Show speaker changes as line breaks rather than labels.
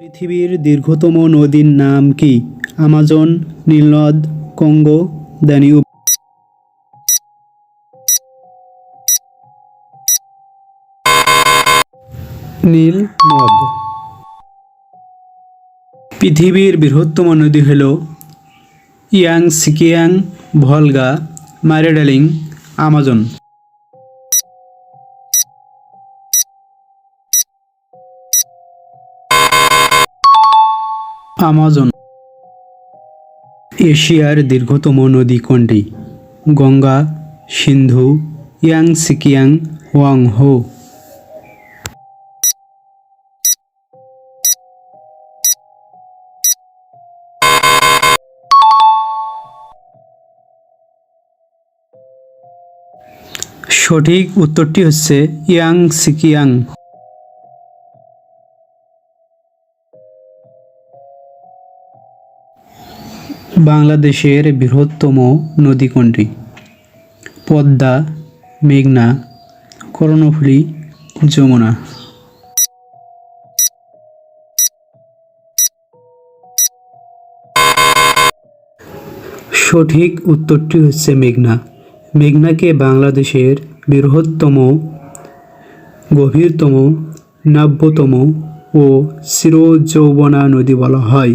পৃথিবীর দীর্ঘতম নদীর নাম কি? আমাজন, নীলনদ, কঙ্গো, দানিউব। নীল নদ পৃথিবীর বৃহত্তম নদী হল Yang Tse Kiang Volga, Murray Darling, Amazon. Amazon এশিয়ার দীর্ঘতম নদী কোনটি Ganga, Sindhu, Yang Tse Kiang Hwang Ho সঠিক উত্তরটি হচ্ছে ইয়াং সিকিয়াং। বাংলাদেশের বৃহত্তম নদী কোনটি পদ্মা, মেঘনা, কর্ণফুলী, যমুনা। সঠিক উত্তরটি হচ্ছে মেঘনা। মেঘনাকে বাংলাদেশের বৃহত্তম, গভীরতম, নব্যতম ও চিরযৌবনা নদী বলা হয়।